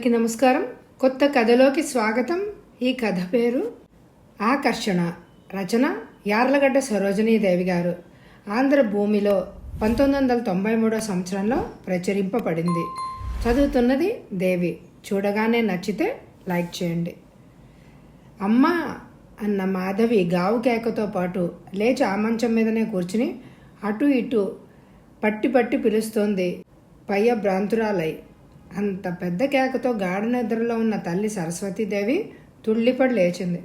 అందరికీ నమస్కారం. కొత్త కథలోకి స్వాగతం. ఈ కథ పేరు ఆకర్షణ. రచన యార్లగడ్డ సరోజనీదేవి గారు. ఆంధ్ర భూమిలో పంతొమ్మిది వందల తొంభై మూడో సంవత్సరంలో ప్రచురింపబడింది. చదువుతున్నది దేవి. చూడగానే నచ్చితే లైక్ చేయండి. అమ్మా అన్న మాధవి గావు కేకతో పాటు లేచి ఆ మంచం మీదనే కూర్చుని అటు ఇటు పట్టి పట్టి పిలుస్తోంది. పయ్య భ్రాంతురాలై అంత పెద్ద కేకతో గాఢ నిద్రలో ఉన్న తల్లి సరస్వతీదేవి తుళ్ళిపడి లేచింది.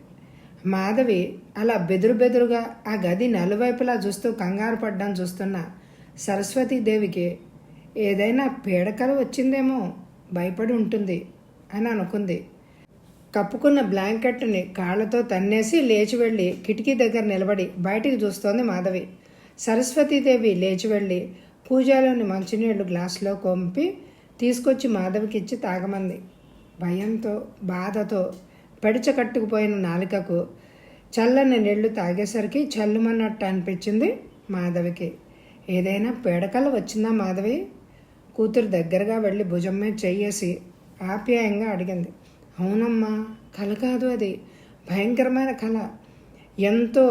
మాధవి అలా బెదురు బెదురుగా ఆ గది నలువైపులా చూస్తూ కంగారు పడ్డం చూస్తున్న సరస్వతీదేవికి ఏదైనా పీడకల వచ్చిందేమో భయపడి ఉంటుంది అని అనుకుంది. కప్పుకున్న బ్లాంకెట్ని కాళ్ళతో తన్నేసి లేచి వెళ్ళి కిటికీ దగ్గర నిలబడి బయటికి చూస్తోంది మాధవి. సరస్వతీదేవి లేచి వెళ్ళి పూజలోని మంచినీళ్ళు గ్లాసులో కొంపి తీసుకొచ్చి మాధవికి ఇచ్చి తాగమంది. భయంతో బాధతో పెడిచకట్టుకుపోయిన నాలికకు చల్లని నీళ్ళు తాగేసరికి చల్లుమన్నట్టు అనిపించింది మాధవికి. ఏదైనా పీడకల వచ్చిందా మాధవి? కూతురు దగ్గరగా వెళ్ళి భుజం మీద చెయ్యేసి ఆప్యాయంగా అడిగింది. అవునమ్మా కల కాదు అది. భయంకరమైన కళ ఎంతో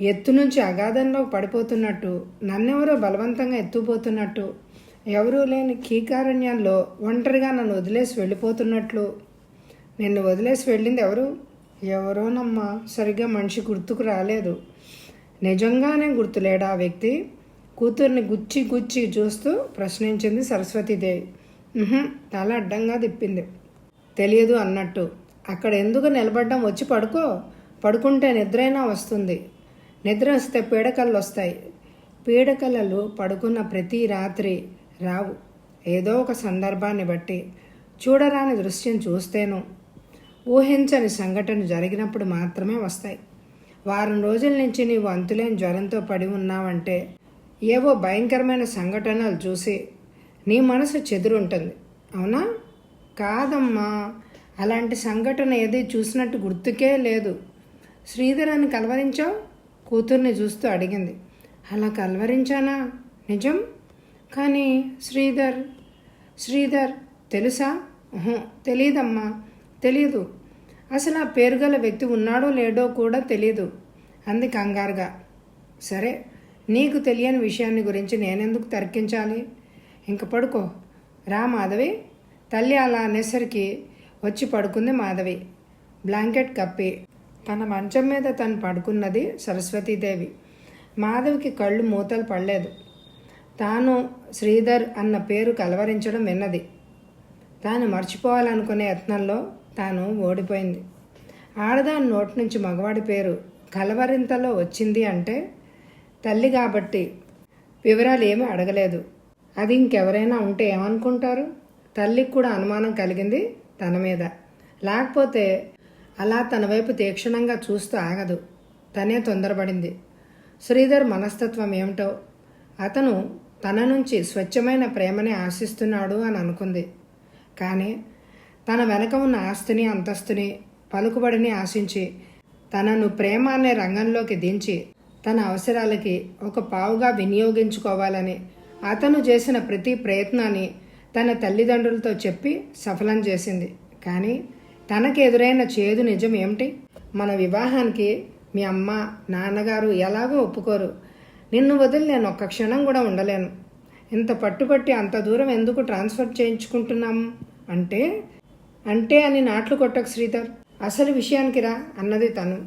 ఎత్తు నుంచి అగాధంలో పడిపోతున్నట్టు నన్నెవరో బలవంతంగా ఎత్తుపోతున్నట్టు ఎవరూ లేని కీకారణ్యంలో ఒంటరిగా నన్ను వదిలేసి వెళ్ళిపోతున్నట్లు. నిన్ను వదిలేసి వెళ్ళింది ఎవరు? ఎవరోనమ్మా? సరిగ్గా మనిషి గుర్తుకు రాలేదు. నిజంగానే గుర్తులేడా ఆ వ్యక్తి? కూతుర్ని గుచ్చి గుచ్చి చూస్తూ ప్రశ్నించింది సరస్వతీదేవి తల అడ్డంగా తిప్పింది. తెలియదు అన్నట్టు. అక్కడ ఎందుకు నిలబడ్డం? వచ్చి పడుకో. పడుకుంటే నిద్రైనా వస్తుంది. నిద్ర వస్తే పీడకళ్ళు వస్తాయి పీడకలలు పడుకున్న ప్రతి రాత్రి రావు. ఏదో ఒక సందర్భాన్ని బట్టి చూడరాని దృశ్యం చూస్తేను ఊహించని సంఘటన జరిగినప్పుడు మాత్రమే వస్తాయి. వారం రోజుల నుంచి నీవు అంతులేని జ్వరంతో పడి ఉన్నావంటే ఏవో భయంకరమైన సంఘటనలు చూసి నీ మనసు చెదురుంటుంది. అవునా? కాదమ్మా. అలాంటి సంఘటన ఏది చూసినట్టు గుర్తుకే లేదు. శ్రీధరాన్ని కలవరించావు? కూతుర్ని చూస్తూ అడిగింది. అలా కలవరించానా? నిజం? కానీ శ్రీధర్ శ్రీధర్ తెలుసా? ఉహు, తెలీదమ్మా తెలీదు. అసలు ఆ పేరు గల వ్యక్తి ఉన్నాడో లేడో కూడా తెలీదు. అంది కంగారుగా. సరే నీకు తెలియని విషయాన్ని గురించి నేనెందుకు తర్కించాలి? ఇంక పడుకో. రా మాధవి. తల్లి అలా అనేసరికి వచ్చి పడుకుంది మాధవి. బ్లాంకెట్ కప్పి. తన మంచం మీద తను పడుకున్నది సరస్వతీదేవి. మాధవికి కళ్ళు మూతలు పడలేదు. తాను శ్రీధర్ అన్న పేరు కలవరించడం విన్నది. తాను మర్చిపోవాలనుకునే యత్నంలో తాను ఓడిపోయింది. ఆడదాని నోటి నుంచి మగవాడి పేరు కలవరింతలో వచ్చింది అంటే తల్లి కాబట్టి వివరాలు ఏమీ అడగలేదు. అది ఇంకెవరైనా ఉంటే ఏమనుకుంటారు? తల్లికి కూడా అనుమానం కలిగింది తన మీద. లేకపోతే అలా తన వైపు తీక్షణంగా చూస్తూ ఆగదు. తనే తొందరపడింది. శ్రీధర్ మనస్తత్వం ఏమిటో అతను తన నుంచి స్వచ్ఛమైన ప్రేమని ఆశిస్తున్నాడు అని అనుకుంది. కానీ తన వెనక ఉన్న ఆస్తిని అంతస్తుని పలుకుబడిని ఆశించి తనను ప్రేమ అనే రంగంలోకి దించి తన అవసరాలకి ఒక పావుగా వినియోగించుకోవాలని అతను చేసిన ప్రతి ప్రయత్నాన్ని తన తల్లిదండ్రులతో చెప్పి సఫలం చేసింది. కానీ తనకు ఎదురైన చేదు నిజం ఏమిటి? మన వివాహానికి మీ అమ్మ నాన్నగారు ఎలాగో ఒప్పుకోరు. నిన్ను వదిలి నేను ఒక్క క్షణం కూడా ఉండలేను. ఇంత పట్టుబట్టి అంత దూరం ఎందుకు ట్రాన్స్ఫర్ చేయించుకుంటున్నాము అంటే అంటే అని నాట్లు కొట్టకు శ్రీధర్. అసలు విషయానికి రా అన్నది తను.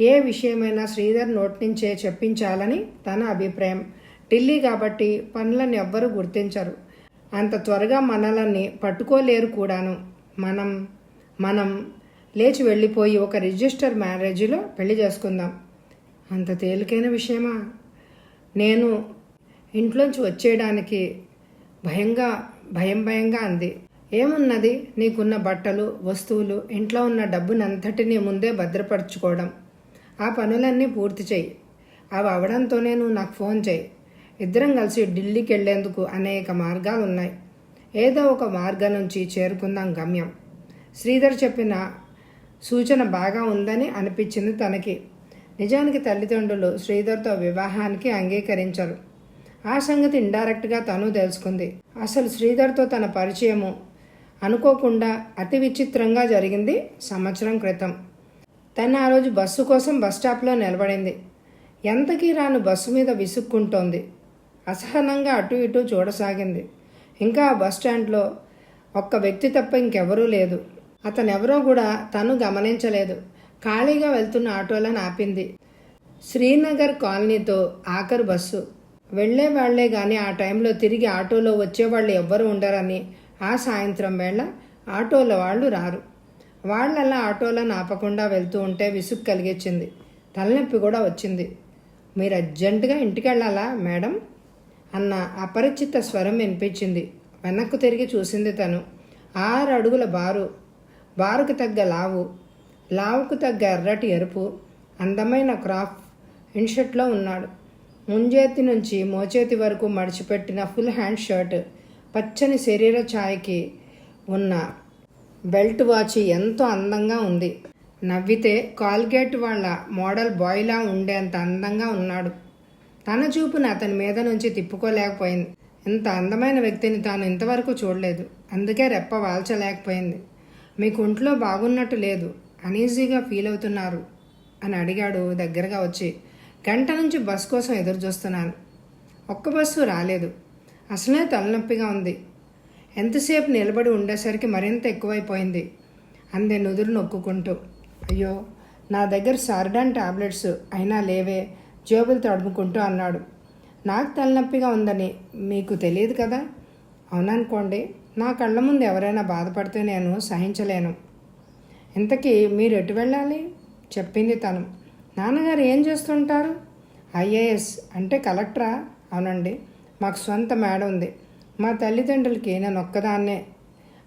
ఏ విషయమైనా శ్రీధర్ నోటి నుంచే చెప్పించాలని తన అభిప్రాయం. ఢిల్లీ కాబట్టి పనులను ఎవ్వరూ గుర్తించరు. అంత త్వరగా మనలని పట్టుకోలేరు కూడాను. మనం మనం లేచి వెళ్ళిపోయి ఒక రిజిస్టర్ మ్యారేజ్లో పెళ్ళి చేసుకుందాం. అంత తేలికైన విషయమా? నేను ఇంట్లోంచి వచ్చేయడానికి భయంగా భయం భయంగా అంది. ఏమున్నది? నీకున్న బట్టలు వస్తువులు ఇంట్లో ఉన్న డబ్బునంతటినీ ముందే భద్రపరచుకోవడం. ఆ పనులన్నీ పూర్తి చేయి అవి అవడంతోనే నువ్వు నాకు ఫోన్ చేయి ఇద్దరం కలిసి ఢిల్లీకి వెళ్ళేందుకు అనేక మార్గాలు ఉన్నాయి ఏదో ఒక మార్గం నుంచి చేరుకుందాం గమ్యం. శ్రీధర్ చెప్పిన సూచన బాగా ఉందని అనిపించింది తనకి. నిజానికి తల్లిదండ్రులు శ్రీధర్తో వివాహానికి అంగీకరించరు. ఆ సంగతి ఇండైరెక్ట్గా తను తెలుసుకుంది. అసలు శ్రీధర్తో తన పరిచయము అనుకోకుండా అతి విచిత్రంగా జరిగింది సంవత్సరం క్రితం. తను ఆ రోజు బస్సు కోసం బస్ స్టాప్లో నిలబడింది. ఎంతకీ రాను బస్సు మీద విసుక్కుంటోంది. అసహనంగా అటు ఇటు చూడసాగింది. ఇంకా ఆ బస్ స్టాండ్లో ఒక్క వ్యక్తి తప్ప ఇంకెవరూ లేదు. అతనెవరో కూడా తను గమనించలేదు. ఖాళీగా వెళ్తున్న ఆటోలను ఆపింది. శ్రీనగర్ కాలనీతో ఆఖరు బస్సు. వెళ్ళే వాళ్ళే కానీ ఆ టైంలో తిరిగి ఆటోలో వచ్చేవాళ్ళు ఎవ్వరు ఉండరని ఆ సాయంత్రం వేళ ఆటోల వాళ్ళు రారు. వాళ్ళలా ఆటోలను ఆపకుండా వెళ్తూ ఉంటే విసుగు కలిగించింది తలనొప్పి కూడా వచ్చింది. మీరు అర్జెంటుగా ఇంటికి వెళ్ళాలా మేడం? అన్న అపరిచిత స్వరం వినిపించింది. వెనక్కు తిరిగి చూసింది తను. ఆరు అడుగుల బారు. బారుకు తగ్గ లావు. లావుకు తగ్గ ఎర్రటి ఎరుపు అందమైన క్రాఫ్ ఇన్షర్ట్లో ఉన్నాడు. ముంజేతి నుంచి మోచేతి వరకు మడిచిపెట్టిన ఫుల్ హ్యాండ్ షర్ట్ పచ్చని శరీర ఛాయకి ఉన్న బెల్ట్ వాచ్ ఎంతో అందంగా ఉంది. నవ్వితే కాల్గేట్ వాళ్ళ మోడల్ బాయ్లా ఉండేంత అందంగా ఉన్నాడు. తన చూపును అతని మీద నుంచి తిప్పుకోలేకపోయింది. ఇంత అందమైన వ్యక్తిని తాను ఇంతవరకు చూడలేదు. అందుకే రెప్ప వాల్చలేకపోయింది. మీకు ఒంట్లో బాగున్నట్టు లేదు. అనీజీగా ఫీల్ అవుతున్నారు అని అడిగాడు దగ్గరగా వచ్చి. గంట నుంచి బస్ కోసం ఎదురు చూస్తున్నాను. ఒక్క బస్సు రాలేదు. అసలే తలనొప్పిగా ఉంది. ఎంతసేపు నిలబడి ఉండేసరికి మరింత ఎక్కువైపోయింది. అందే నుదురు నొక్కుంటూ అయ్యో నా దగ్గర సార్డాన్ టాబ్లెట్స్ అయినా లేవే జేబులు తడుముకుంటూ అన్నాడు. నాకు తలనొప్పిగా ఉందని మీకు తెలియదు కదా? అవుననుకోండి నా కళ్ళ ముందు ఎవరైనా బాధపడితే నేను సహించలేను. ఇంతకీ మీరు ఎటు వెళ్ళాలి? చెప్పింది తను. నాన్నగారు ఏం చేస్తుంటారు? ఐఏఎస్ అంటే కలెక్టరా? అవునండి. మాకు సొంత మేడ ఉంది. మా తల్లిదండ్రులకి నేను ఒక్కదాన్నే.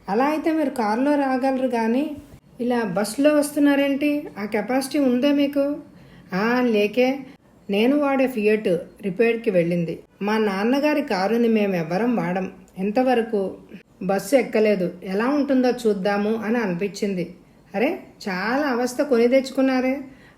అలా అయితే మీరు కారులో రాగలరు కానీ ఇలా బస్సులో వస్తున్నారేంటి? ఆ కెపాసిటీ ఉందా మీకు? ఆ లేకే. నేను వాడే ఫియట్ రిపేర్కి వెళ్ళింది. మా నాన్నగారి కారుని మేము ఎవ్వరం వాడం. ఇంతవరకు బస్సు ఎక్కలేదు. ఎలా ఉంటుందో చూద్దాము అని అనిపించింది. అరే చాలా అవస్థ కొని తెచ్చుకున్నారే.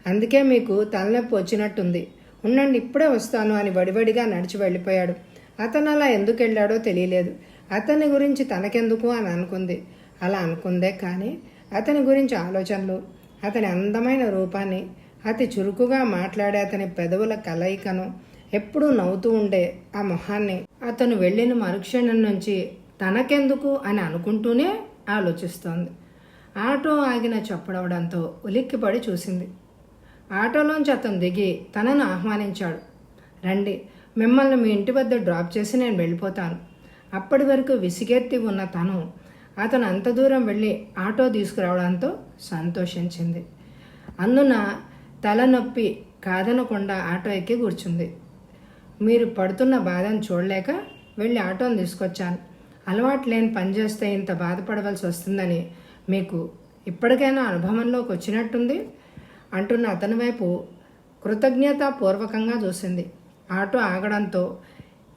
అందుకే మీకు తలనొప్పి వచ్చినట్టుంది. ఉండండి ఇప్పుడే వస్తాను అని వడివడిగా నడిచి వెళ్ళిపోయాడు. అతను అలా ఎందుకు వెళ్ళాడో తెలియలేదు. అతని గురించి తనకెందుకు అని అనుకుంది. అలా అనుకుందే కానీ అతని గురించి ఆలోచనలు అతని అందమైన రూపాన్ని అతి చురుకుగా మాట్లాడే అతని పెదవుల కలయికను ఎప్పుడూ నవ్వుతూ ఉండే ఆ మొహాన్ని అతను వెళ్ళిన మరుక్షణం నుంచి తనకెందుకు అని అనుకుంటూనే ఆలోచిస్తోంది. ఆటో ఆగిన చప్పుడవడంతో ఉలిక్కిపడి చూసింది. ఆటోలోంచి అతను దిగి తనను ఆహ్వానించాడు. రండి మిమ్మల్ని మీ ఇంటి వద్ద డ్రాప్ చేసి నేను వెళ్ళిపోతాను. అప్పటి వరకు విసిగెత్తి ఉన్న తను అతను అంత దూరం వెళ్ళి ఆటో తీసుకురావడంతో సంతోషించింది. అందున తలనొప్పి కాదనకుండా ఆటో ఎక్కి కూర్చుంది. మీరు పడుతున్న బాధను చూడలేక వెళ్ళి ఆటోను తీసుకొచ్చాను. అలవాటు లేని పని చేస్తే ఇంత బాధపడవలసి వస్తుందని మీకు ఇప్పటికైనా అనుభవంలోకి వచ్చినట్టుంది అంటున్న అతని వైపు కృతజ్ఞతాపూర్వకంగా చూసింది. ఆటో ఆగడంతో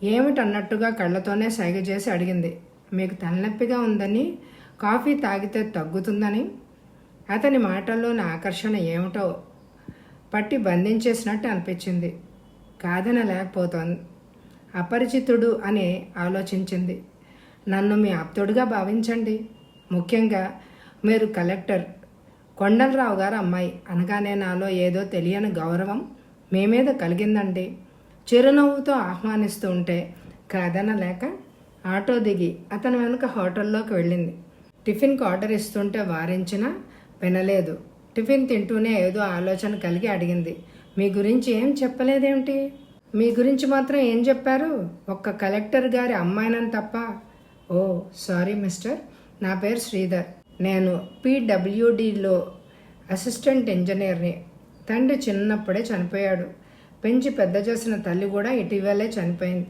ఏమిటన్నట్టుగా కళ్ళతోనే సైగ చేసి అడిగింది. మీకు తలనొప్పిగా ఉందని కాఫీ తాగితే తగ్గుతుందని. అతని మాటల్లోని ఆకర్షణ ఏమిటో పట్టి బంధించేసినట్టు అనిపించింది. కాదన లేకపోతోంది అపరిచితుడు అని ఆలోచించింది. నన్ను మీ ఆప్తుడుగా భావించండి. ముఖ్యంగా మీరు కలెక్టర్. కొండలరావు గారు అమ్మాయి. అనగానే నాలో ఏదో తెలియని గౌరవం మీ మీద కలిగిందండి. చిరునవ్వుతో ఆహ్వానిస్తూ ఉంటే కాదనలేక ఆటో దిగి అతని వెనుక హోటల్లోకి వెళ్ళింది. టిఫిన్కి ఆర్డర్ ఇస్తుంటే వారించినా వినలేదు. టిఫిన్ తింటూనే ఏదో ఆలోచన కలిగి అడిగింది. మీ గురించి ఏం చెప్పలేదేమిటి? మీ గురించి మాత్రం ఏం చెప్పారు? ఒక్క కలెక్టర్ గారి అమ్మాయినని తప్ప. Oh sorry mister. నా పేరు శ్రీధర్. నేను పీడబ్ల్యూడిలో అసిస్టెంట్ ఇంజనీర్ని తండ్రి చిన్నప్పుడే చనిపోయాడు. పెంచి పెద్ద చేసిన తల్లి కూడా ఇటీవలే చనిపోయింది.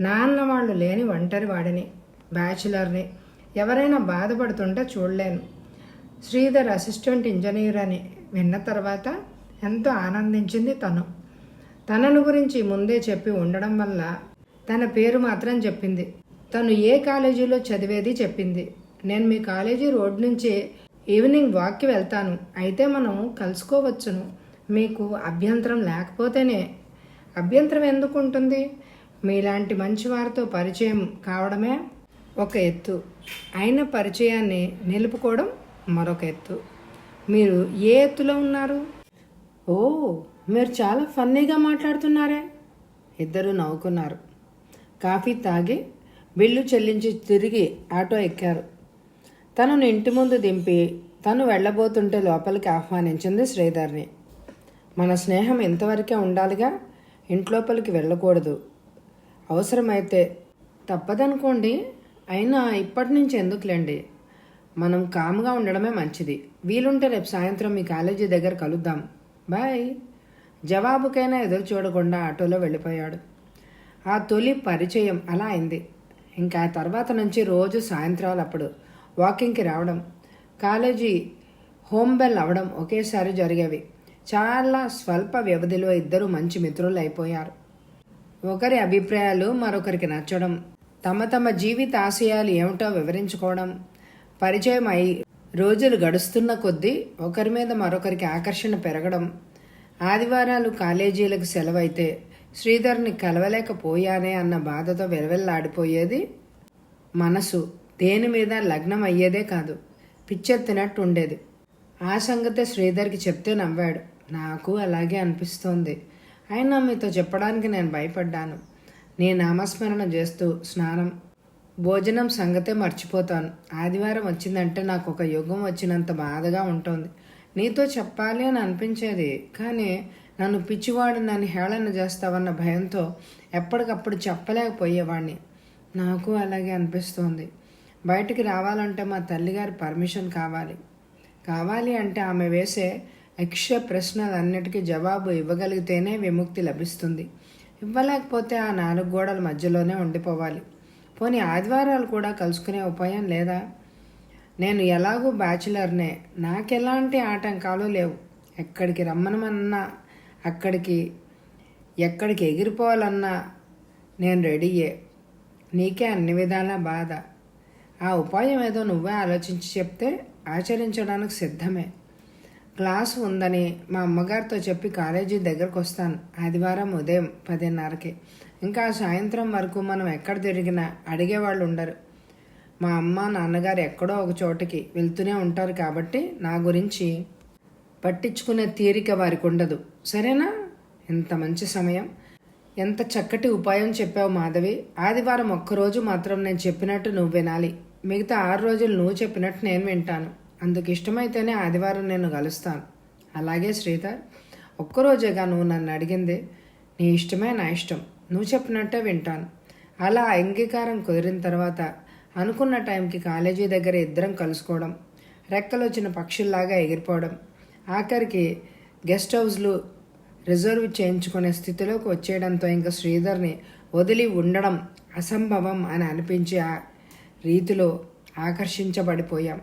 నాన్న వాళ్ళు లేని ఒంటరి వాడిని బ్యాచిలర్ని. ఎవరైనా బాధపడుతుంటే చూడలేను. శ్రీధర్ అసిస్టెంట్ ఇంజనీర్ అని విన్న తర్వాత ఎంతో ఆనందించింది తను. తనను గురించి ముందే చెప్పి ఉండడం వల్ల తన పేరు మాత్రం చెప్పింది. తను ఏ కాలేజీలో చదివేది చెప్పింది. నేను మీ కాలేజీ రోడ్ నుంచి ఈవినింగ్ వాక్కి వెళ్తాను. అయితే మనం కలుసుకోవచ్చును. మీకు అభ్యంతరం లేకపోతేనే. అభ్యంతరం ఎందుకు ఉంటుంది మీలాంటి మంచి వారితో పరిచయం కావడమే ఒక ఎత్తు. అయిన పరిచయాన్ని నిలుపుకోవడం మరొక ఎత్తు. మీరు ఏ ఎత్తులో ఉన్నారు? ఓ మీరు చాలా ఫన్నీగా మాట్లాడుతున్నారే. ఇద్దరు నవ్వుకున్నారు. కాఫీ తాగి బిల్లు చెల్లించి తిరిగి ఆటో ఎక్కారు. తనను ఇంటి ముందు దింపి తను వెళ్ళబోతుంటే లోపలికి ఆహ్వానించింది శ్రీధర్ని. మన స్నేహం ఇంతవరకే ఉండాలిగా? ఇంట్లోపలికి వెళ్ళకూడదు. అవసరమైతే తప్పదనుకోండి అయినా ఇప్పటి నుంచి ఎందుకులేండి? మనం కామ్గా ఉండడమే మంచిది. వీలుంటే రేపు సాయంత్రం మీ కాలేజీ దగ్గర కలుద్దాం. బాయ్. జవాబుకైనా ఎదురు చూడకుండా ఆటోలో వెళ్ళిపోయాడు. ఆ తొలి పరిచయం అలా అయింది. ఇంకా ఆ తర్వాత నుంచి రోజు సాయంత్రాలు అప్పుడు వాకింగ్కి రావడం కాలేజీ హోమ్ బెల్ అవడం ఒకేసారి జరిగేవి. చాలా స్వల్ప వ్యవధిలో ఇద్దరు మంచి మిత్రులు అయిపోయారు. ఒకరి అభిప్రాయాలు మరొకరికి నచ్చడం తమ తమ జీవిత ఆశయాలు ఏమిటో వివరించుకోవడం పరిచయం అయి రోజులు గడుస్తున్న కొద్దీ ఒకరి మీద మరొకరికి ఆకర్షణ పెరగడం ఆదివారాలు కాలేజీలకు సెలవైతే శ్రీధర్ని కలవలేకపోయానే అన్న బాధతో వెలవెల్లాడిపోయేది మనసు. దేని మీద లగ్నం అయ్యేదే కాదు పిచ్చెత్తినట్టు ఉండేది ఆ సంగతే శ్రీధర్కి చెప్తే నవ్వాడు. నాకు అలాగే అనిపిస్తోంది. అయినా మీతో చెప్పడానికి నేను భయపడ్డాను. నీ నామస్మరణ చేస్తూ స్నానం భోజనం సంగతే మర్చిపోతాను. ఆదివారం వచ్చిందంటే నాకు ఒక యుగం వచ్చినంత బాధగా ఉంటుంది. నీతో చెప్పాలి అని అనిపించేది కానీ నన్ను పిచ్చివాడు నన్ను హేళన చేస్తావన్న భయంతో ఎప్పటికప్పుడు చెప్పలేకపోయేవాడిని నాకు అలాగే అనిపిస్తోంది. బయటికి రావాలంటే మా తల్లిగారి పర్మిషన్ కావాలి. కావాలి అంటే ఆమె వేసే యక్ష ప్రశ్నలన్నిటికీ జవాబు ఇవ్వగలిగితేనే విముక్తి లభిస్తుంది. ఇవ్వలేకపోతే ఆ నాలుగు గోడల మధ్యలోనే ఉండిపోవాలి. పోనీ ఆదివారాలు కూడా కలుసుకునే ఉపాయం లేదా? నేను ఎలాగూ బ్యాచులర్నే. నాకెలాంటి ఆటంకాలు లేవు. ఎక్కడికి రమ్మనమన్నా అక్కడికి ఎక్కడికి ఎగిరిపోవాలన్నా నేను రెడీయే. నీకే అన్ని విధాల బాధ. ఆ ఉపాయం ఏదో నువ్వే ఆలోచించి చెప్తే ఆచరించడానికి సిద్ధమే. క్లాస్ ఉందని మా అమ్మగారితో చెప్పి కాలేజీ దగ్గరకు వస్తాను ఆదివారం ఉదయం పదిన్నరకి. ఇంకా సాయంత్రం వరకు మనం ఎక్కడ తిరిగినా అడిగేవాళ్ళు ఉండరు. మా అమ్మ నాన్నగారు ఎక్కడో ఒక చోటకి వెళ్తూనే ఉంటారు కాబట్టి నా గురించి పట్టించుకునే తీరిక వారికి ఉండదు. సరేనా? ఇంత మంచి సమయం. ఎంత చక్కటి ఉపాయం చెప్పావు మాధవి. ఆదివారం ఒక్కరోజు మాత్రం నేను చెప్పినట్టు నువ్వు వినాలి. మిగతా ఆరు రోజులు నువ్వు చెప్పినట్టు నేను వింటాను. అందుకు ఇష్టమైతేనే ఆదివారం నేను కలుస్తాను. అలాగే శ్రీధర్ ఒక్కరోజేగా నువ్వు నన్ను అడిగింది నీ ఇష్టమే నా ఇష్టం. నువ్వు చెప్పినట్టే వింటాను. అలా అంగీకారం కుదిరిన తర్వాత అనుకున్న టైంకి కాలేజీ దగ్గర ఇద్దరం కలుసుకోవడం రెక్కలు వచ్చిన పక్షుల్లాగా ఎగిరిపోవడం ఆఖరికి గెస్ట్ హౌస్లు రిజర్వ్ చేయించుకునే స్థితిలోకి వచ్చేయడంతో ఇంకా శ్రీధర్ని వదిలి ఉండడం అసంభవం అని అనిపించే రీతిలో ఆకర్షించబడిపోయాం.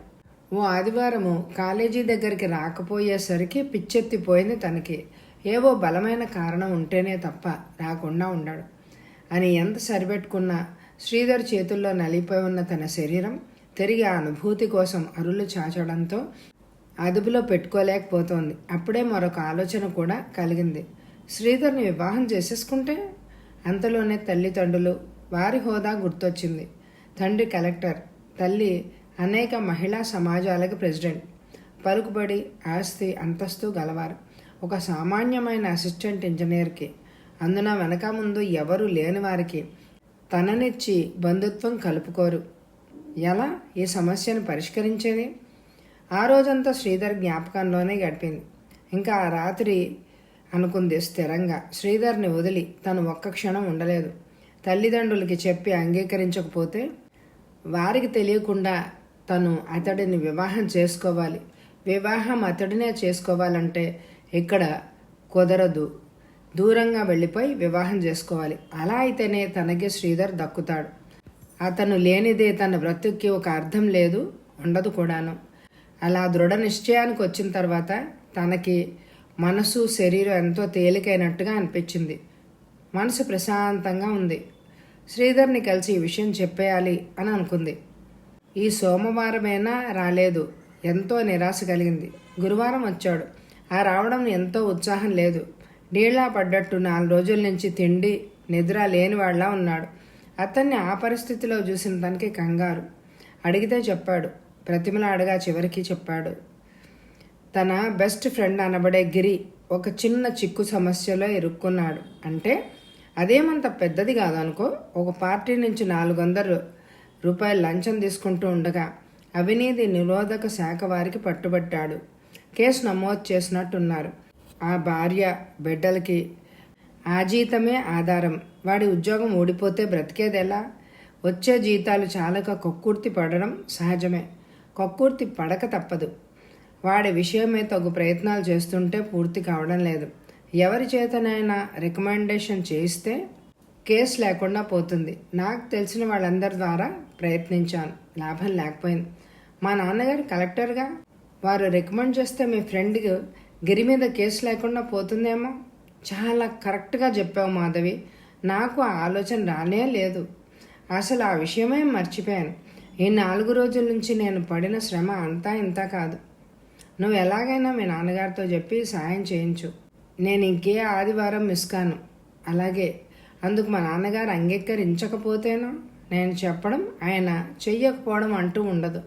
ఓ ఆదివారము కాలేజీ దగ్గరికి రాకపోయేసరికి పిచ్చెత్తిపోయింది తనకి. ఏవో బలమైన కారణం ఉంటేనే తప్ప రాకుండా ఉండాడు. అని ఎంత సరిపెట్టుకున్నా శ్రీధర్ చేతుల్లో నలిగిపోయి ఉన్న తన శరీరం తిరిగి ఆ అనుభూతి కోసం అరులు చాచడంతో అదుపులో పెట్టుకోలేకపోతోంది. అప్పుడే మరొక ఆలోచన కూడా కలిగింది. శ్రీధర్ని వివాహం చేసేసుకుంటే అంతలోనే తల్లిదండ్రులు వారి హోదా గుర్తొచ్చింది. తండ్రి కలెక్టర్ తల్లి అనేక మహిళా సమాజాలకు ప్రెసిడెంట్. పలుకుబడి ఆస్తి అంతస్తు గలవారు. ఒక సామాన్యమైన అసిస్టెంట్ ఇంజనీర్కి. అందున వెనక ముందు ఎవరు లేని వారికి తననిచ్చి బంధుత్వం కలుపుకోరు. ఎలా? ఈ సమస్యను పరిష్కరించేది? ఆ రోజంతా శ్రీధర్ జ్ఞాపకంలోనే గడిపింది. ఇంకా ఆ రాత్రి అనుకుంది స్థిరంగా. శ్రీధర్ని వదిలి తను ఒక్క క్షణం ఉండలేదు. తల్లిదండ్రులకి చెప్పి అంగీకరించకపోతే వారికి తెలియకుండా తను అతడిని వివాహం చేసుకోవాలి. వివాహం అతడినే చేసుకోవాలంటే ఇక్కడ కుదరదు. దూరంగా వెళ్ళిపోయి వివాహం చేసుకోవాలి. అలా అయితేనే తనకి శ్రీధర్ దక్కుతాడు. అతను లేనిదే తన బ్రతుక్కి ఒక అర్థం లేదు ఉండదు కూడాను. అలా దృఢ నిశ్చయానికి వచ్చిన తర్వాత తనకి మనసు శరీరం ఎంతో తేలికైనట్టుగా అనిపించింది. మనసు ప్రశాంతంగా ఉంది. శ్రీధర్ని కలిసి ఈ విషయం చెప్పేయాలి అని అనుకుంది. ఈ సోమవారమైనా రాలేదు. ఎంతో నిరాశ కలిగింది. గురువారం వచ్చాడు. ఆ రావడం ఎంతో ఉత్సాహం లేదు. నీళ్ళా పడ్డట్టు నాలుగు రోజుల నుంచి తిండి నిద్ర లేనివాళ్ళా ఉన్నాడు. అతన్ని ఆ పరిస్థితిలో చూసిన తనకి కంగారు. అడిగితే చెప్పాడు. ప్రతిమలాడగా చివరికి చెప్పాడు. తన బెస్ట్ ఫ్రెండ్ అనబడే గిరి ఒక చిన్న చిక్కు సమస్యలో ఇరుక్కున్నాడు. అంటే అదేమంత పెద్దది కాదనుకో ఒక పార్టీ నుంచి నాలుగు వందలు రూపాయలు లంచం తీసుకుంటూ ఉండగా అవినీతి నిరోధక శాఖ వారికి పట్టుబట్టాడు. కేసు నమోదు చేసినట్టున్నారు. ఆ భార్య బిడ్డలకి ఆ జీతమే ఆధారం. వాడి ఉద్యోగం ఓడిపోతే బ్రతికేదెలా? వచ్చే జీతాలు చాలక కొక్కుర్తి పడడం సహజమే. కక్కుర్తి పడక తప్పదు. వాడి విషయమే తగు ప్రయత్నాలు చేస్తుంటే పూర్తి కావడం లేదు. ఎవరి చేతనైనా రికమెండేషన్ చేయిస్తే కేసు లేకుండా పోతుంది. నాకు తెలిసిన వాళ్ళందరి ద్వారా ప్రయత్నించాను. లాభం లేకపోయింది. మా నాన్నగారు కలెక్టర్గా వారు రికమెండ్ చేస్తే మీ ఫ్రెండ్కి గిరి మీద కేసు లేకుండా పోతుందేమో? చాలా కరెక్ట్గా చెప్పావు మాధవి. నాకు ఆ ఆలోచన రానే లేదు. అసలు ఆ విషయమే మర్చిపోయాను. ఈ నాలుగు రోజుల నుంచి నేను పడిన శ్రమ అంతా ఇంత కాదు. నువ్వు ఎలాగైనా మీ నాన్నగారితో చెప్పి సాయం చేయించు. నేను ఇంకే ఆదివారం మిస్ కాను. అలాగే అందుకు మా నాన్నగారు అంగీకరించకపోతేనో నేను చెప్పడం ఆయన చెయ్యకపోవడం అంటూ ఉండదు.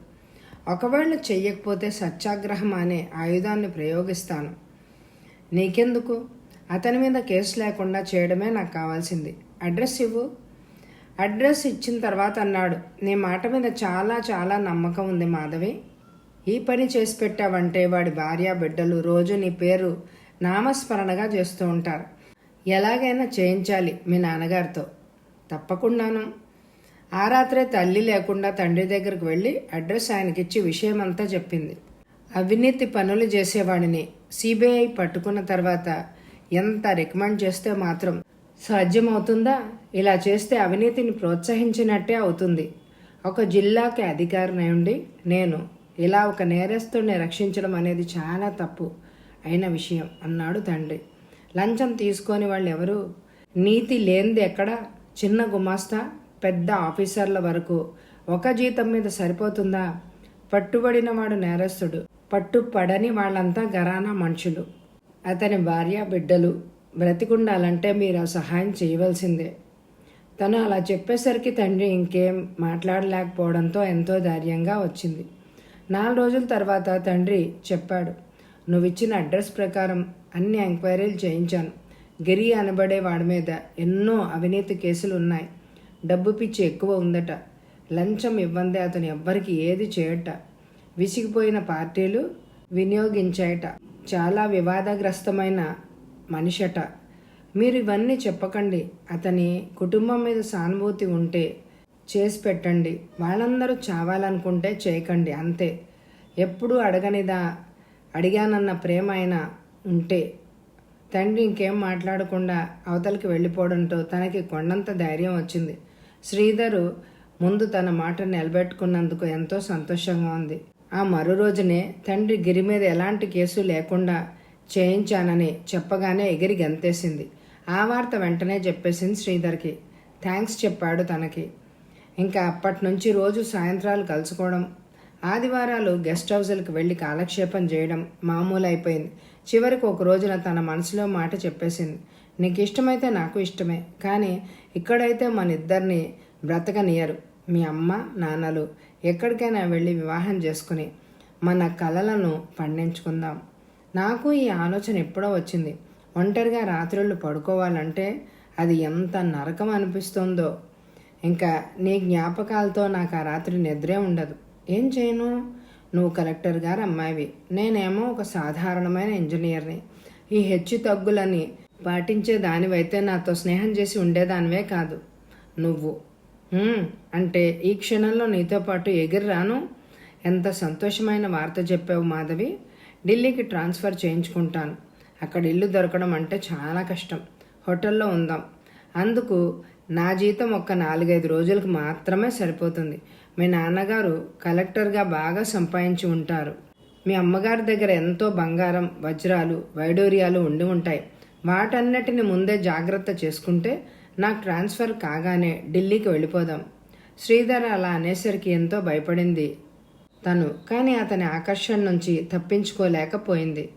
ఒకవేళ చెయ్యకపోతే సత్యాగ్రహం అనే ఆయుధాన్ని ప్రయోగిస్తాను. నీకెందుకు? అతని మీద కేసు లేకుండా చేయడమే నాకు కావాల్సింది. అడ్రస్ ఇవ్వు. అడ్రస్ ఇచ్చిన తర్వాత అన్నాడు నీ మాట మీద చాలా చాలా నమ్మకం ఉంది మాధవి. ఈ పని చేసి పెట్టావంటే వాడి భార్య బిడ్డలు రోజు నీ పేరు నామస్మరణగా చేస్తూ ఉంటారు. ఎలాగైనా చేయించాలి మీ నాన్నగారితో. తప్పకుండాను. ఆ రాత్రే తల్లి లేకుండా తండ్రి దగ్గరకు వెళ్ళి అడ్రస్ ఆయనకిచ్చి విషయమంతా చెప్పింది. అవినీతి పనులు చేసేవాడిని. సిబిఐ పట్టుకున్న తర్వాత ఎంత రికమెండ్ చేస్తే మాత్రం సాధ్యమవుతుందా? ఇలా చేస్తే అవినీతిని ప్రోత్సహించినట్టే అవుతుంది. ఒక జిల్లాకి అధికారిని ఉండి నేను ఇలా ఒక నేరస్తుడిని రక్షించడం అనేది చాలా తప్పు అయిన విషయం అన్నాడు తండ్రి. లంచం తీసుకొని వాళ్ళు ఎవరు నీతి లేనిది ఎక్కడ? చిన్న గుమాస్తా పెద్ద ఆఫీసర్ల వరకు ఒక జీతం మీద సరిపోతుందా? పట్టుబడిన వాడు నేరస్తుడు పట్టుపడని వాళ్ళంతా గరానా మనుషులు. అతని భార్య బిడ్డలు బ్రతికుండాలంటే మీరు ఆ సహాయం చేయవలసిందే. తను అలా చెప్పేసరికి తండ్రి ఇంకేం మాట్లాడలేకపోవడంతో ఎంతో ధైర్యంగా వచ్చింది. నాలుగు రోజుల తర్వాత తండ్రి చెప్పాడు నువ్వు ఇచ్చిన అడ్రస్ ప్రకారం అన్ని ఎంక్వైరీలు చేయించాను. గిరి అనబడే వాడి మీద ఎన్నో అవినీతి కేసులు ఉన్నాయి. డబ్బు పిచ్చి ఎక్కువ ఉందట. లంచం ఇవ్వందే అతను ఎవ్వరికి ఏది చేయట. విసిగిపోయిన పార్టీలు వినియోగించాయట చాలా వివాదగ్రస్తమైన మనిషట. మీరు ఇవన్నీ చెప్పకండి. అతని కుటుంబం మీద సానుభూతి ఉంటే చేసి పెట్టండి. వాళ్ళందరూ చావాలనుకుంటే చేయకండి. అంతే. ఎప్పుడూ అడగనిదా? అడిగానన్న ప్రేమ అయినా ఉంటే. తండ్రి ఇంకేం మాట్లాడకుండా అవతలికి వెళ్ళిపోవడంతో తనకి కొండంత ధైర్యం వచ్చింది. శ్రీధరు ముందు తన మాట నిలబెట్టుకున్నందుకు ఎంతో సంతోషంగా ఉంది. ఆ మరో రోజునే తండ్రి గిరి మీద ఎలాంటి కేసు లేకుండా చేయించానని చెప్పగానే ఎగిరి గంతేసింది. ఆ వార్త వెంటనే చెప్పేసింది శ్రీధర్కి. థ్యాంక్స్ చెప్పాడు తనకి. ఇంకా అప్పటి నుంచి రోజు సాయంత్రాలు కలుసుకోవడం ఆదివారాలు గెస్ట్ హౌజులకు వెళ్ళి కాలక్షేపం చేయడం మామూలు అయిపోయింది చివరికి ఒక రోజున తన మనసులో మాట చెప్పేసింది. నీకు ఇష్టమైతే నాకు ఇష్టమే కానీ ఇక్కడైతే మన ఇద్దరిని బ్రతకనియరు. మీ అమ్మ నాన్నలు ఎక్కడికైనా వెళ్ళి వివాహం చేసుకుని మన కలలను పండించుకుందాం. నాకు ఈ ఆలోచన ఎప్పుడో వచ్చింది. ఒంటరిగా రాత్రుళ్ళు పడుకోవాలంటే అది ఎంత నరకం అనిపిస్తుందో. ఇంకా నీ జ్ఞాపకాలతో నాకు ఆ రాత్రి నిద్రే ఉండదు. ఏం చేయను? నువ్వు కలెక్టర్ గారు అమ్మాయివి. నేనేమో ఒక సాధారణమైన ఇంజనీర్ని. ఈ హెచ్చు తగ్గులని పాటించే దానివైతే నాతో స్నేహం చేసి ఉండేదానివే కాదు. నువ్వు. అంటే ఈ క్షణంలో నీతో పాటు ఎగిరి రాను ఎంత సంతోషమైన వార్త చెప్పావు మాధవి. ఢిల్లీకి ట్రాన్స్ఫర్ చేయించుకుంటాను. అక్కడ ఇల్లు దొరకడం అంటే చాలా కష్టం. హోటల్లో ఉందాం. అందుకు నా జీతం ఒక్క నాలుగైదు రోజులకు మాత్రమే సరిపోతుంది. మీ నాన్నగారు కలెక్టర్గా బాగా సంపాదించి ఉంటారు. మీ అమ్మగారి దగ్గర ఎంతో బంగారం వజ్రాలు వైడూర్యాలు ఉండి ఉంటాయి. వాటన్నిటిని ముందే జాగ్రత్త చేసుకుంటే నాకు ట్రాన్స్ఫర్ కాగానే ఢిల్లీకి వెళ్ళిపోదాం. శ్రీధర్ అలా అనేసరికి ఎంతో భయపడింది. తను. కానీ అతని ఆకర్షణ నుంచి తప్పించుకోలేకపోయింది.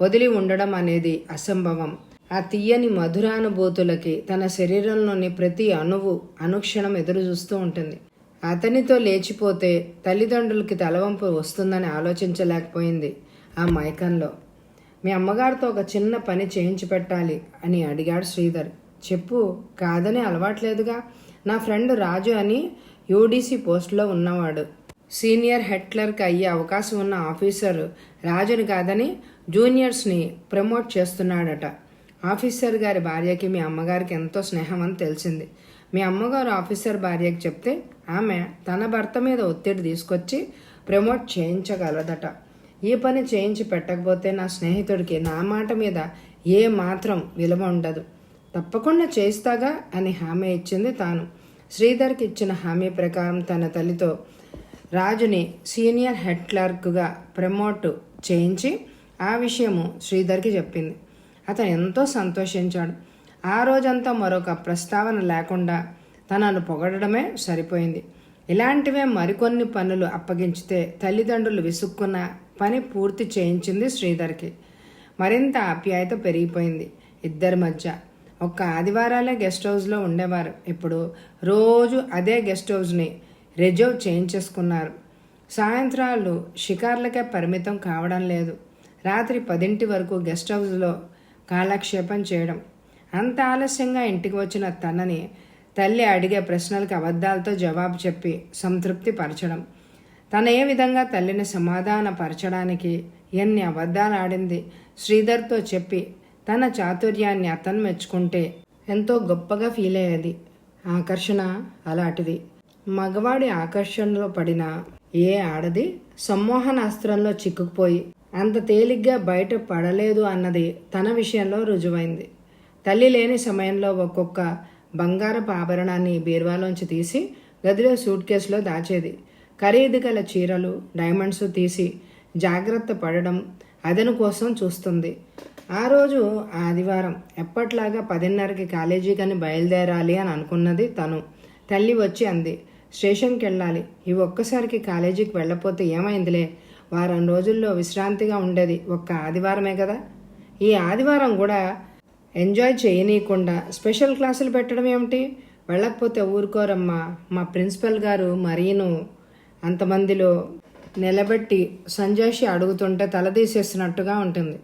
వదిలి ఉండడం అనేది అసంభవం. ఆ తీయని మధురానుభూతులకి తన శరీరంలోని ప్రతి అణువు అనుక్షణం ఎదురు చూస్తూ ఉంటుంది. అతనితో లేచిపోతే తల్లిదండ్రులకి తలవంపు వస్తుందని ఆలోచించలేకపోయింది ఆ మైకంలో. మీ అమ్మగారితో ఒక చిన్న పని చేయించి పెట్టాలి అని అడిగాడు శ్రీధర్. చెప్పు కాదని అలవాట్లేదుగా. నా ఫ్రెండ్ రాజు అని యూడీసీ పోస్ట్లో ఉన్నవాడు. సీనియర్ హెడ్ క్లర్క్ అయ్యే అవకాశం ఉన్న ఆఫీసర్ రాజుని కాదని జూనియర్స్ని ప్రమోట్ చేస్తున్నాడట. ఆఫీసర్ గారి భార్యకి మీ అమ్మగారికి ఎంతో స్నేహం అని తెలిసింది. మీ అమ్మగారు ఆఫీసర్ భార్యకి చెప్తే ఆమె తన భర్త మీద ఒత్తిడి తీసుకొచ్చి ప్రమోట్ చేయించగలదట. ఈ పని చేయించి పెట్టకపోతే నా స్నేహితుడికి నా మాట మీద ఏ మాత్రం విలువ ఉండదు. తప్పకుండా చేస్తాగా అని హామీ ఇచ్చింది తాను. శ్రీధర్కి ఇచ్చిన హామీ ప్రకారం తన తల్లితో రాజుని సీనియర్ హెడ్ క్లర్క్గా ప్రమోట్ చేయించి ఆ విషయము శ్రీధర్కి చెప్పింది. అతను ఎంతో సంతోషించాడు. ఆ రోజంతా మరొక ప్రస్తావన లేకుండా తనను పొగడమే సరిపోయింది. ఇలాంటివే మరికొన్ని పనులు అప్పగించితే తల్లిదండ్రులు విసుక్కున్న పని పూర్తి చేయించింది శ్రీధర్కి. మరింత ఆప్యాయత పెరిగిపోయింది ఇద్దరి మధ్య. ఒక్క ఆదివారాలే గెస్ట్ హౌస్లో ఉండేవారు. ఇప్పుడు రోజు అదే గెస్ట్ హౌస్ని రిజర్వ్ చేయించేసుకున్నారు. సాయంత్రాలు షికార్లకే పరిమితం కావడం లేదు. రాత్రి పదింటి వరకు గెస్ట్ హౌస్లో కాలక్షేపం చేయడం. అంత ఆలస్యంగా ఇంటికి వచ్చిన తనని తల్లి అడిగే ప్రశ్నలకు అబద్ధాలతో జవాబు చెప్పి సంతృప్తి పరచడం. తన ఏ విధంగా తల్లిని సమాధాన పరచడానికి ఎన్ని అబద్ధాలు ఆడింది శ్రీధర్తో చెప్పి తన చాతుర్యాన్ని అతను మెచ్చుకుంటే ఎంతో గొప్పగా ఫీల్ అయ్యేది. ఆకర్షణ అలాంటిది. మగవాడి ఆకర్షణలో పడిన ఏ ఆడది సమ్మోహనాస్త్రంలో చిక్కుకుపోయి అంత తేలిగ్గా బయట పడలేదు అన్నది తన విషయంలో రుజువైంది. తల్లి లేని సమయంలో ఒక్కొక్క బంగారపు ఆభరణాన్ని బీరువాలోంచి తీసి గదిలో సూట్ కేసులో దాచేది. ఖరీదు గల చీరలు డైమండ్స్ తీసి జాగ్రత్త పడడం అదను కోసం చూస్తుంది. ఆ రోజు ఆదివారం ఎప్పట్లాగా పదిన్నరకి కాలేజీకని బయలుదేరాలి అని అనుకున్నది తను. తల్లి వచ్చి అంది స్టేషన్కి వెళ్ళాలి. ఈ ఒక్కసారికి కాలేజీకి వెళ్ళపోతే ఏమైందిలే? వారం రోజుల్లో విశ్రాంతిగా ఉండేది ఒక్క ఆదివారమే కదా? ఈ ఆదివారం కూడా ఎంజాయ్ చేయనీయకుండా స్పెషల్ క్లాసులు పెట్టడం ఏమిటి? వెళ్ళకపోతే ఊరుకోరమ్మా. మా ప్రిన్సిపల్ గారు మరీను అంతమందిలో నిలబెట్టి సంజాషి అడుగుతుంటే తలదీసేస్తున్నట్టుగా ఉంటుంది.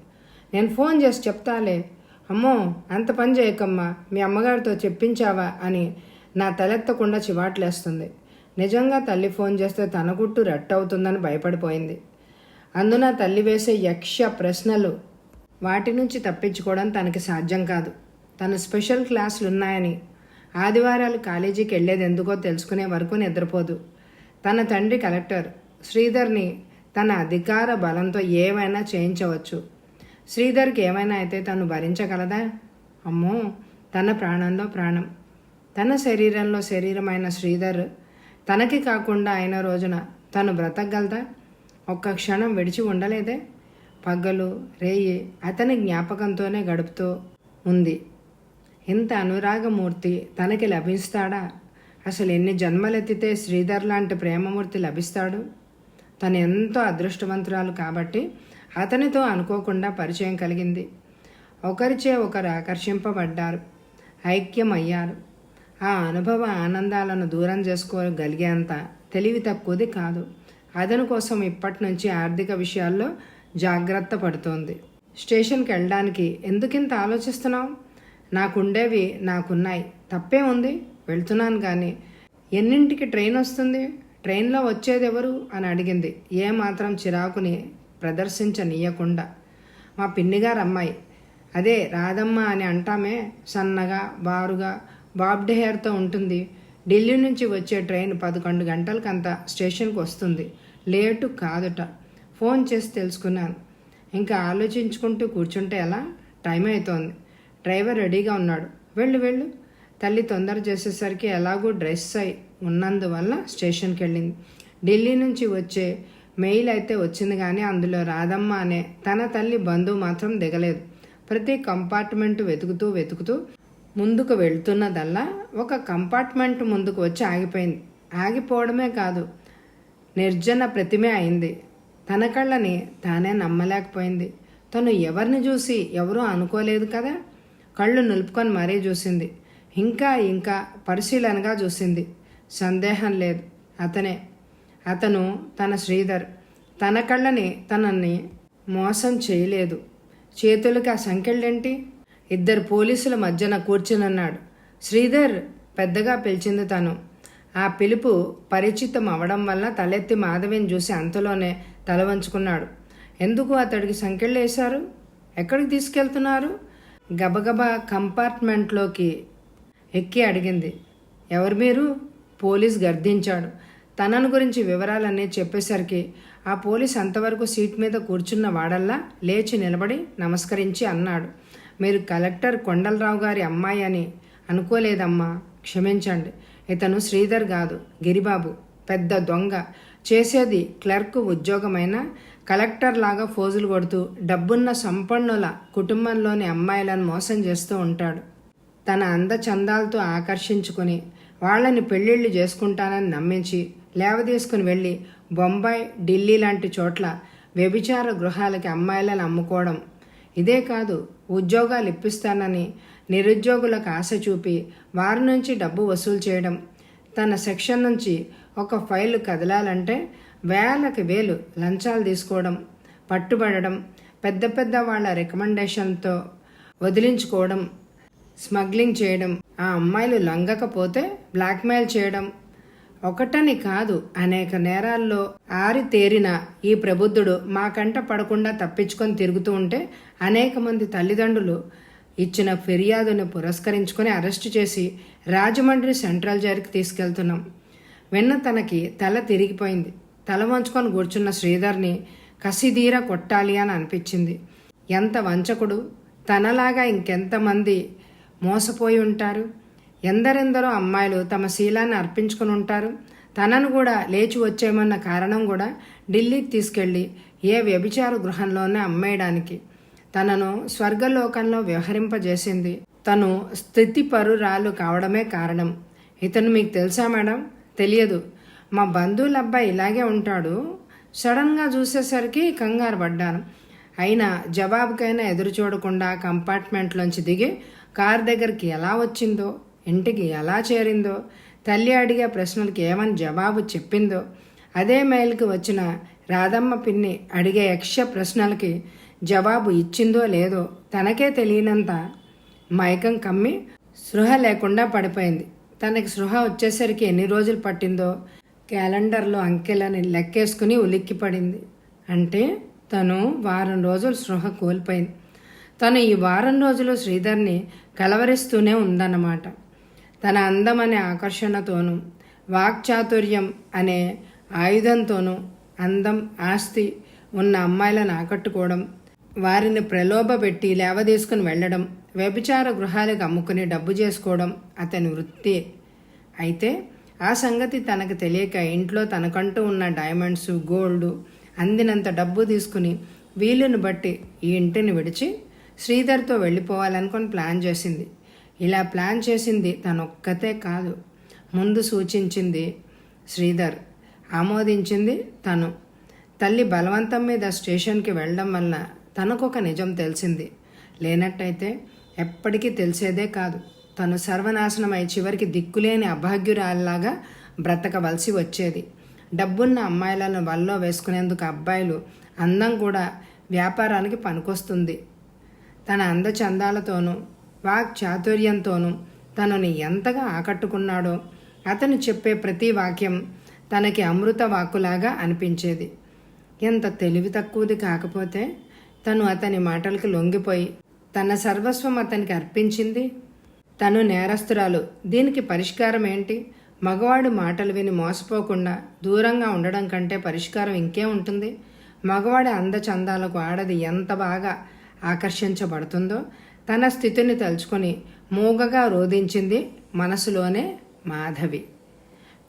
నేను ఫోన్ చేసి చెప్తాలే. అమ్మో అంత పని చేయకమ్మా. మీ అమ్మగారితో చెప్పించావా అని నా తలెత్తకుండా చివాట్లేస్తుంది. నిజంగా తల్లి ఫోన్ చేస్తే తన గుట్టు రెట్టవుతుందని భయపడిపోయింది. అందున తల్లి వేసే యక్ష ప్రశ్నలు వాటి నుంచి తప్పించుకోవడం తనకి సాధ్యం కాదు. తన స్పెషల్ క్లాసులు ఉన్నాయని ఆదివారాలు కాలేజీకి వెళ్ళేది ఎందుకో తెలుసుకునే వరకు నిద్రపోదు. తన తండ్రి కలెక్టర్ శ్రీధర్ని తన అధికార బలంతో ఏమైనా చేయించవచ్చు. శ్రీధర్కి ఏమైనా అయితే తను భరించగలదా? అమ్మో తన ప్రాణంలో ప్రాణం. తన శరీరంలో శరీరమైన శ్రీధర్ తనకి కాకుండా అయిన రోజున తను బ్రతకగలదా? ఒక్క క్షణం విడిచి ఉండలేదే? పగ్గలు రేయి అతని జ్ఞాపకంతోనే గడుపుతూ ఉంది. ఇంత అనురాగమూర్తి తనకి లభిస్తాడా? అసలు ఎన్ని జన్మలెత్తితే శ్రీధర్ లాంటి ప్రేమమూర్తి లభిస్తాడు? తను ఎంతో అదృష్టవంతురాలు కాబట్టి అతనితో అనుకోకుండా పరిచయం కలిగింది. ఒకరిచే ఒకరు ఆకర్షింపబడ్డారు. ఐక్యమయ్యారు. ఆ అనుభవ ఆనందాలను దూరం చేసుకోగలిగేంత తెలివి తక్కువది కాదు. అదను కోసం ఇప్పటి నుంచి ఆర్థిక విషయాల్లో జాగ్రత్త పడుతోంది. స్టేషన్కి వెళ్ళడానికి ఎందుకింత ఆలోచిస్తున్నావు? నాకుండేవి నాకున్నాయి. తప్పే ఉంది. వెళ్తున్నాను కానీ ఎన్నింటికి ట్రైన్ వస్తుంది? ట్రైన్లో వచ్చేది ఎవరు అని అడిగింది. ఏ మాత్రం చిరాకుని ప్రదర్శించనీయకుండా. మా పిన్నిగారు అమ్మాయి అదే రాధమ్మ అని అంటామే సన్నగా బారుగా బాబ్డెహేర్తో ఉంటుంది. ఢిల్లీ నుంచి వచ్చే ట్రైన్ పదకొండు గంటలకంతా స్టేషన్కి వస్తుంది. లేటు కాదుట. ఫోన్ చేసి తెలుసుకున్నాను. ఇంకా ఆలోచించుకుంటూ కూర్చుంటే ఎలా? టైం అవుతోంది డ్రైవర్ రెడీగా ఉన్నాడు. వెళ్ళు వెళ్ళు. తల్లి తొందర చేసేసరికి ఎలాగో డ్రెస్ అయి ఉన్నందువల్ల స్టేషన్కి వెళ్ళింది. ఢిల్లీ నుంచి వచ్చే మెయిల్ అయితే వచ్చింది కానీ అందులో రాధమ్మ అనే తన తల్లి బంధువు మాత్రం దిగలేదు. ప్రతి కంపార్ట్మెంట్ వెతుకుతూ వెతుకుతూ ముందుకు వెళ్తున్నదల్లా ఒక కంపార్ట్మెంట్ ముందుకు వచ్చి ఆగిపోయింది. ఆగిపోవడమే కాదు నిర్జన ప్రతిమే అయింది. తన కళ్ళని తానే నమ్మలేకపోయింది. తను ఎవరిని చూసి ఎవరూ అనుకోలేదు కదా? కళ్ళు నిలుపుకొని మరీ చూసింది. ఇంకా ఇంకా పరిశీలనగా చూసింది. సందేహం లేదు. అతనే అతను తన శ్రీధర్. తన కళ్ళని తనని మోసం చేయలేదు. చేతులకి ఆ సంఖ్యలేంటి? ఇద్దరు పోలీసుల మధ్యన కూర్చునన్నాడు. శ్రీధర్ పెద్దగా పిలిచింది తను. ఆ పిలుపు పరిచితం అవడం వల్ల తలెత్తి మాధవిని చూసి అంతలోనే తల వంచుకున్నాడు. ఎందుకు అతడికి సంఖ్యలు వేశారు? ఎక్కడికి తీసుకెళ్తున్నారు? గబగబా కంపార్ట్మెంట్లోకి ఎక్కి అడిగింది. ఎవరు మీరు? పోలీస్ గర్దించాడు. తనను గురించి వివరాలన్నీ చెప్పేసరికి ఆ పోలీస్ అంతవరకు సీట్ మీద కూర్చున్న వాడల్లా లేచి నిలబడి నమస్కరించి అన్నాడు. మీరు కలెక్టర్ కొండలరావు గారి అమ్మాయి అని అనుకోలేదమ్మా. క్షమించండి. ఇతను శ్రీధర్ కాదు గిరిబాబు. పెద్ద దొంగ. చేసేది క్లర్క్ ఉద్యోగమైన? కలెక్టర్ లాగా ఫోజులు కొడుతూ డబ్బున్న సంపన్నుల కుటుంబంలోని అమ్మాయిలను మోసం చేస్తూ ఉంటాడు. తన అందచందాలతో ఆకర్షించుకుని వాళ్ళని పెళ్ళిళ్ళు చేసుకుంటానని నమ్మించి లేవదీసుకుని వెళ్ళి బొంబాయి ఢిల్లీ లాంటి చోట్ల వ్యభిచార గృహాలకి అమ్మాయిలను అమ్ముకోవడం ఇదే కాదు ఉద్యోగాలు ఇప్పిస్తానని నిరుద్యోగులకు ఆశ చూపి వారి నుంచి డబ్బు వసూలు చేయడం. తన సెక్షన్ నుంచి ఒక ఫైల్ కదలాలంటే వేలకి వేలు లంచాలు తీసుకోవడం పట్టుబడడం పెద్ద పెద్ద వాళ్ళ రికమెండేషన్తో వదిలించుకోవడం స్మగ్లింగ్ చేయడం ఆ అమ్మాయిలు లంగకపోతే బ్లాక్మెయిల్ చేయడం. ఒకటని కాదు అనేక నేరాల్లో ఆరి తేరిన ఈ ప్రబుద్ధుడు మా కంట పడకుండా తప్పించుకొని తిరుగుతూ ఉంటే అనేక మంది తల్లిదండ్రులు ఇచ్చిన ఫిర్యాదును పురస్కరించుకొని అరెస్టు చేసి రాజమండ్రి సెంట్రల్ జైలుకి తీసుకెళ్తున్నాం. వెన్న తనకి తల తిరిగిపోయింది. తల వంచుకొని కూర్చున్న శ్రీధర్ని కసిదీర కొట్టాలి అని అనిపించింది. ఎంత వంచకుడు? తనలాగా ఇంకెంతమంది మోసపోయి ఉంటారు? ఎందరెందరో అమ్మాయిలు తమ శీలాన్ని అర్పించుకుని ఉంటారు? తనను కూడా లేచి వచ్చేయమన్న కారణం కూడా ఢిల్లీకి తీసుకెళ్ళి ఏ వ్యభిచార గృహంలోనే అమ్మేయడానికి తనను స్వర్గలోకంలో వ్యవహరింపజేసింది. తను స్థితిపరురాలు కావడమే కారణం. ఇతను మీకు తెలుసా మేడం? తెలియదు. మా బంధువుల అబ్బాయి ఇలాగే ఉంటాడు. సడన్గా చూసేసరికి కంగారు పడ్డాను. అయినా జవాబుకైనా ఎదురు చూడకుండా కంపార్ట్మెంట్లోంచి దిగి కార్ దగ్గరికి ఎలా వచ్చిందో ఇంటికి ఎలా చేరిందో తల్లి అడిగే ప్రశ్నలకి ఏమని జవాబు చెప్పిందో అదే మైల్కి వచ్చిన రాధమ్మ పిన్ని అడిగే యక్ష ప్రశ్నలకి జవాబు ఇచ్చిందో లేదో తనకే తెలియనంత మైకం కమ్మి సృహ లేకుండా పడిపోయింది. తనకి సృహ వచ్చేసరికి ఎన్ని రోజులు పట్టిందో క్యాలెండర్లో అంకెలని లెక్కేసుకుని ఉలిక్కిపడింది. అంటే తను వారం రోజులు సృహ కోల్పోయింది. తను ఈ వారం రోజులు శ్రీధర్ని కలవరిస్తూనే ఉందన్నమాట. తన అందం అనే ఆకర్షణతోనూ వాక్చాతుర్యం అనే ఆయుధంతోనూ అందం ఆస్తి ఉన్న అమ్మాయిలను ఆకట్టుకోవడం వారిని ప్రలోభపెట్టి లేవదీసుకుని వెళ్ళడం వ్యభిచార గృహాలకు అమ్ముకుని డబ్బు చేసుకోవడం అతని వృత్తి. అయితే ఆ సంగతి తనకు తెలియక ఇంట్లో తనకంటూ ఉన్న డైమండ్స్ గోల్డ్ అందినంత డబ్బు తీసుకుని వీలుని బట్టి ఈ ఇంటిని విడిచి శ్రీధర్తో వెళ్ళిపోవాలనుకొని ప్లాన్ చేసింది. ఇలా ప్లాన్ చేసింది తనొక్కతే కాదు. ముందు సూచించింది శ్రీధర్. ఆమోదించింది తను. తల్లి బలవంతం మీద స్టేషన్కి వెళ్ళడం వల్ల తనకొక నిజం తెలిసింది. లేనట్టయితే ఎప్పటికీ తెలిసేదే కాదు. తను సర్వనాశనమై చివరికి దిక్కులేని అభాగ్యురాల్లాగా బ్రతకవలసి వచ్చేది. డబ్బున్న అమ్మాయిలను వల్లో వేసుకునేందుకు అబ్బాయిలు అందం కూడా వ్యాపారానికి పనికొస్తుంది. తన అందచందాలతోనూ వాక్ చాతుర్యంతోనూ తనని ఎంతగా ఆకట్టుకున్నాడో అతను చెప్పే ప్రతి వాక్యం తనకి అమృత వాక్కులాగా అనిపించేది. ఎంత తెలివి తక్కువది కాకపోతే తను అతని మాటలకు లొంగిపోయి తన సర్వస్వం అతనికి అర్పించింది. తను నేరస్తురాలు. దీనికి పరిష్కారం ఏంటి? మగవాడు మాటలు విని మోసపోకుండా దూరంగా ఉండడం కంటే పరిష్కారం ఇంకే ఉంటుంది. మగవాడి అందచందాలకు ఆడది ఎంత బాగా ఆకర్షించబడుతుందో తన స్థితిని తలుచుకొని మూగగా రోధించింది మనసులోనే మాధవి.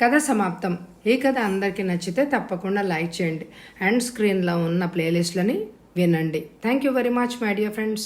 కథ సమాప్తం. ఈ కథ అందరికీ నచ్చితే తప్పకుండా లైక్ చేయండి. అండ్ స్క్రీన్లో ఉన్న ప్లేలిస్ట్లని వినండి. Thank you very much my dear friends